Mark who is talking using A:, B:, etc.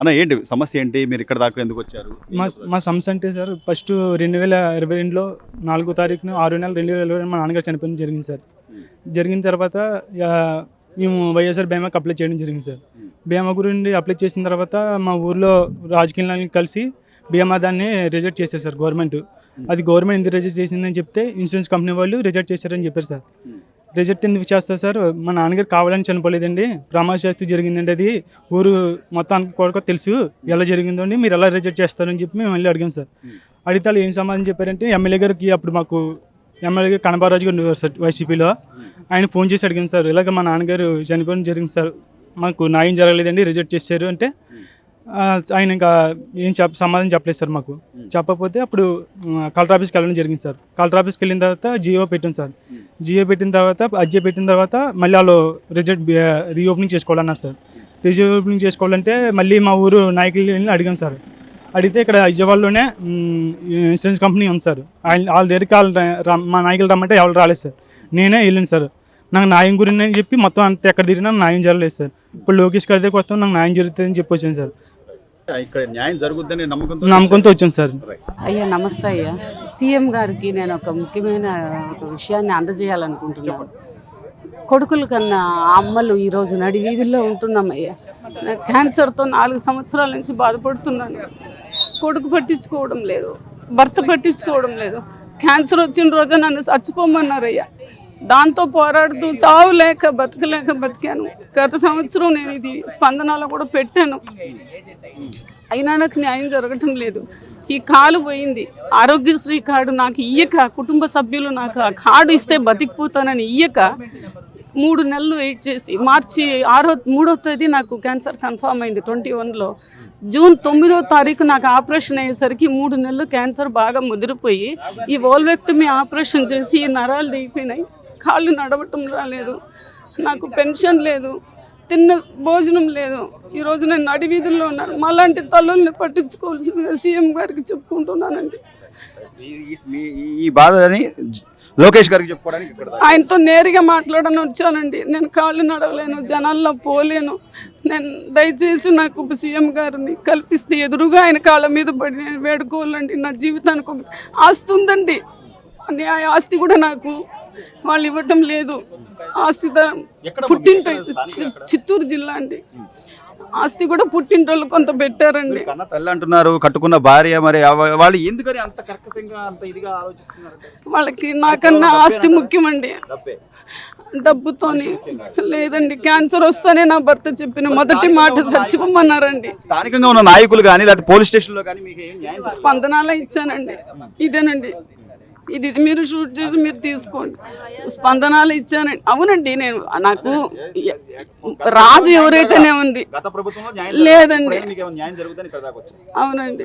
A: అన్న ఏంటి సమస్య ఏంటి? మీరు ఇక్కడ దాకా ఎందుకు వచ్చారు?
B: మా మా సమస్య అంటే సార్ ఫస్ట్ రెండు వేల ఇరవై రెండులో నాలుగో తారీఖున ఆరు నెల రెండు వేల ఇరవై మా నాన్నగారు చనిపోయిన జరిగింది సార్. జరిగిన తర్వాత మేము వైఎస్ఆర్ బీమాకి అప్లై చేయడం జరిగింది సార్. బీమా గురించి అప్లై చేసిన తర్వాత మా ఊర్లో రాజకీయ నాయకులు కలిసి బీమా దాన్ని రిజెక్ట్ చేశారు సార్ గవర్నమెంట్. అది గవర్నమెంట్ ఎందుకు రిజెక్ట్ చేసిందని చెప్తే ఇన్సూరెన్స్ కంపెనీ వాళ్ళు రిజెక్ట్ చేశారని చెప్పారు సార్. రిజెక్ట్ ఎందుకు చేస్తారు సార్? మా నాన్నగారు కావాలని చనిపోలేదండి. ప్రమాదశాస్తు జరిగిందండి అది. ఊరు మొత్తానికి కూడా తెలుసు ఎలా జరిగిందో అండి. మీరు ఎలా రిజెక్ట్ చేస్తారని చెప్పి మేము మళ్ళీ అడిగాం సార్. అడిగితే వాళ్ళు ఏం సమాధానం చెప్పారంటే ఎమ్మెల్యే గారికి అప్పుడు మాకు ఎమ్మెల్యే గారు కనబారాజు గారు సార్ వైసీపీలో. ఆయన ఫోన్ చేసి అడిగాను సార్ ఇలాగ మా నాన్నగారు చనిపోవడం జరిగింది సార్. మాకు న్యాయం జరగలేదండి రిజెక్ట్ చేశారు అంటే. ఆయన ఇంకా ఏం చెప్ప సమాధానం చెప్పలేదు సార్ మాకు. చెప్పకపోతే అప్పుడు కలెక్టర్ ఆఫీస్కి వెళ్ళడం జరిగింది సార్. కలెక్టర్ ఆఫీస్కి వెళ్ళిన తర్వాత జియో పెట్టాం సార్. జియో పెట్టిన తర్వాత అజ్జే పెట్టిన తర్వాత మళ్ళీ వాళ్ళు రిజెక్ట్ రీఓపెనింగ్ చేసుకోవాలన్నారు సార్. రీఓపెనింగ్ చేసుకోవాలంటే మళ్ళీ మా ఊరు నాయకులు వెళ్ళి అడిగాం సార్. అడిగితే ఇక్కడ విజయవాడలోనే ఇన్సూరెన్స్ కంపెనీ ఉంది సార్. ఆయన వాళ్ళ దగ్గరికి వాళ్ళు మా నాయకులు రమ్మంటే ఎవరు రాలేదు సార్. నేనే వెళ్ళాను సార్. నాకు న్యాయం గురించి అని చెప్పి మొత్తం అంత ఎక్కడ తిరిగినా న్యాయం జరగలేదు సార్. ఇప్పుడు లోకేష్ గారి దగ్గరికి వస్తాం నాకు న్యాయం జరుగుతుందని చెప్పి వచ్చాను సార్.
A: ఇక్కడ న్యాయం జరుగుద్దని నమ్మకంతో
B: నమ్మకంతో వచ్చాను సార్.
C: అయ్యా నమస్తే అయ్యా. సీఎం గారికి నేను ఒక ముఖ్యమైన ఒక విషయాన్ని అందజేయాలనుకుంటున్నాను. కొడుకుల కన్నా అమ్మలు ఈరోజు నడి వీధుల్లో ఉంటున్నామయ్యా క్యాన్సర్తో నాలుగు సంవత్సరాల నుంచి బాధపడుతున్నాను. కొడుకు పట్టించుకోవడం లేదు. భర్త పట్టించుకోవడం లేదు. క్యాన్సర్ వచ్చిన రోజు నన్ను చచ్చిపోమన్నారయ్యా. దాంతో పోరాడుతూ చావు లేక బతకలేక బతికాను. గత సంవత్సరం నేను ఇది స్పందనలో కూడా పెట్టాను. అయినా నాకు న్యాయం జరగటం లేదు. ఈ కాలు పోయింది. ఆరోగ్యశ్రీ కార్డు నాకు ఇయ్యక కుటుంబ సభ్యులు నాకు ఆ కార్డు ఇస్తే బతికిపోతానని ఇయ్యక మూడు నెలలు వెయిట్ చేసి మార్చి ఆరో మూడో తేదీ నాకు క్యాన్సర్ కన్ఫామ్ అయింది ట్వంటీ వన్లో జూన్ తొమ్మిదో తారీఖు నాకు ఆపరేషన్ అయ్యేసరికి మూడు నెలలు క్యాన్సర్ బాగా ముదిరిపోయి ఈ ఓల్వెక్టమీ ఆపరేషన్ చేసి ఈ నరాలు దిగిపోయినాయి. కాళ్ళు నడవటం రాలేదు. నాకు పెన్షన్ లేదు. తిన్న భోజనం లేదు. ఈరోజు నేను నడి వీధుల్లో ఉన్నాను. మాలాంటి తల్లుల్ని పట్టించుకోవాల్సిందిగా సీఎం గారికి చెప్పుకుంటున్నానండి.
A: ఈ- బాధని లోకేష్ గారికి చెప్పుకోవడానికి.
C: ఆయనతో నేరుగా మాట్లాడని వచ్చానండి. నేను కాళ్ళు నడవలేను జనాల్లో పోలేను. నేను దయచేసి నాకు సీఎం గారిని కల్పిస్తే ఎదురుగా ఆయన కాళ్ళ మీద పడి నేను వేడుకోవాలండి. నా జీవితానికి ఒక ఆస్తి ఉందండి. అని ఆ ఆస్తి కూడా నాకు. వాళ్ళు ఇవ్వటం లేదు. ఆస్తి పుట్టింటి? చిత్తూరు జిల్లా అండి. ఆస్తి కూడా పుట్టింటోళ్ళు కొంత పెట్టారండి.
A: కన్న తల్లి అంటున్నారు కట్టుకున్న భార్య మరి వాళ్ళు ఎందుకని అంత కర్కశంగా అంత ఇదిగా ఆలోచిస్తున్నారు
C: వాళ్ళకి నాకన్నా ఆస్తి ముఖ్యమండి. డబ్బుతోని లేదండి క్యాన్సర్ వస్తేనే నా భర్త చెప్పిన మొదటి మాట చచ్చిపోమన్నారండి.
A: స్థానికంగా ఉన్న నాయకులు కానీ లేకపోతే పోలీస్ స్టేషన్లో కానీ.
C: స్పందనాలే ఇచ్చానండి. ఇదేనండి. ఇది ఇది మీరు షూట్ చేసి మీరు తీసుకోండి. స్పందనాలు ఇచ్చానండి అవునండి నేను నాకు రాజు ఎవరైతేనే ఉంది. లేదండి. అవునండి.